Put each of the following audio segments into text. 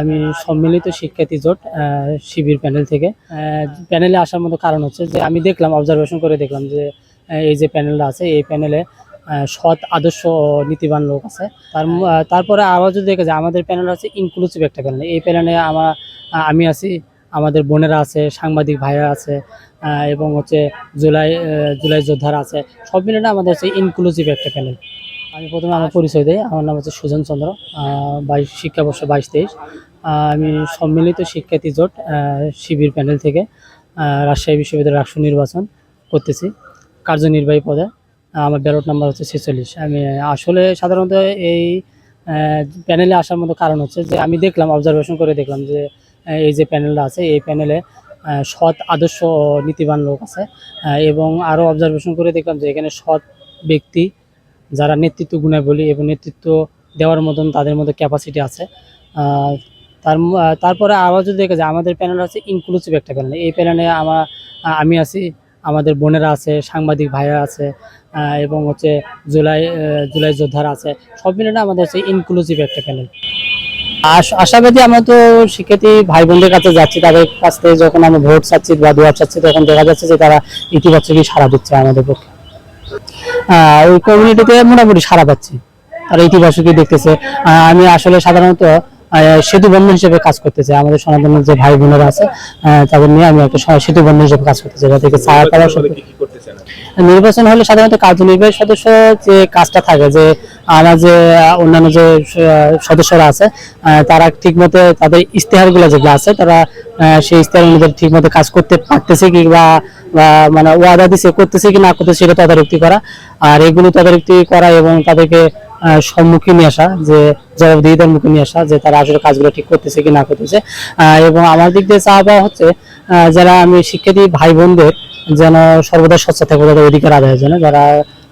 আমি সম্মিলিত শিক্ষার্থী জোট শিবির প্যানেল থেকে। প্যানেলে আসার মতো কারণ হচ্ছে যে আমি দেখলাম অবজারভেশন করে দেখলাম যে এই যে প্যানেলটা আছে এই প্যানেলে সৎ আদর্শ নীতিবান লোক আছে। তার তারপরে আবার যদি দেখা যায় আমাদের প্যানেল আছে ইনক্লুসিভ একটা প্যানেল। এই প্যানেলে আমার আমি আছি আমাদের বোনেরা আছে সাংবাদিক ভাইয়া আছে এবং হচ্ছে জুলাই জুলাই যোদ্ধারা আছে। সব মিলে আমাদের হচ্ছে ইনক্লুসিভ একটা প্যানেল। আমি প্রথমে আমার পরিচয় দিই আমার নাম হচ্ছে সুজন চন্দ্র বাইশ শিক্ষাবর্ষ বাইশ তেইশ। আমি সম্মিলিত শিক্ষার্থী জোট শিবির প্যানেল থেকে রাজশাহী বিশ্ববিদ্যালয়ের রাষ্ট্র নির্বাচন করতেছি, কার্যনির্বাহী পদে। আমার ব্যালট নাম্বার হচ্ছে ছেচল্লিশ। আমি, আসলে সাধারণত এই প্যানেলে আসার মতো কারণ হচ্ছে যে আমি দেখলাম অবজারভেশন করে দেখলাম যে এই যে প্যানেলটা আছে, এই প্যানেলে সৎ আদর্শ নীতিবান লোক আছে। এবং আরও অবজারভেশন করে দেখলাম যে এখানে সৎ ব্যক্তি যারা নেতৃত্ব গুণাবলী এবং নেতৃত্ব দেওয়ার মতন তাদের মধ্যে ক্যাপাসিটি আছে। তার তারপরে আবার যদি দেখা যায়, আমাদের প্যানেল আছে ইনক্লুসিভ একটা প্যানেল এই প্যানেলে আমার আমি আছি, আমাদের বোনেরা আছে, সাংবাদিক ভাইয়া আছে এবং হচ্ছে জুলাই জুলাই যোদ্ধারা আছে। সব মিলে না আমাদের হচ্ছে ইনক্লুসিভ একটা প্যানেল আশ- আশাবাদী আমরা তো শিক্ষার্থী ভাই বোনদের কাছে যাচ্ছি, তাদের কাছ থেকে যখন আমরা ভোট চাচ্ছি বা দোয়া চাচ্ছি, তখন দেখা যাচ্ছে যে তারা ইতিবাচকই সাড়া দিচ্ছে আমাদের পক্ষে। ওই কমিউনিটিতে মোটামুটি সারা পাচ্ছি। তারা ইতিবাচকই দেখতেছে। আমি আসলে সাধারণত সেতু বন্ধন হিসেবে কাজ করতে চাই। আমাদের সনাতনের যে ভাই বোনেরা আছে তাদের নিয়ে আমি একটা সেতু বন্ধন হিসেবে কাজ করতে চাই। যাতে ছায়া পাওয়া নির্বাচন হলে সাধারণত কার্যনির্বাহী সদস্য যে কাজটা থাকে যে আমার যে অন্যান্য যে সদস্যরা আছে তারা ঠিকমতো তাদের ইশতেহারগুলো যেগুলো আছে তারা সেই ইশতেহার অনুযায়ী ঠিকমতো কাজ করতে পারতেছে কি বা বা মানে ওয়াদা দিছে করতেছে কি না করতেছে সেটা তদারকি করা। আর এগুলো তদারকি করা এবং তাদেরকে সম্মুখীন নিয়ে আসা, যে জবাবদিহিতার মুখে নিয়ে আসা, যে তারা আসলে কাজগুলো ঠিক করতেছে কি না করতেছে। এবং আমার দিক দিয়ে চাওয়া হচ্ছে যারা আমি শিক্ষা দিই ভাই বোনদের যেন সর্বদা স্বচ্ছ থাকবে তাদের অধিকার আদায়ের জন্য, যারা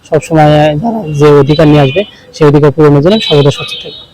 সবসময় যারা যে অধিকার নিয়ে আসবে সেই অধিকার পূরণের জন্য সর্বদা স্বচ্ছ থাকবে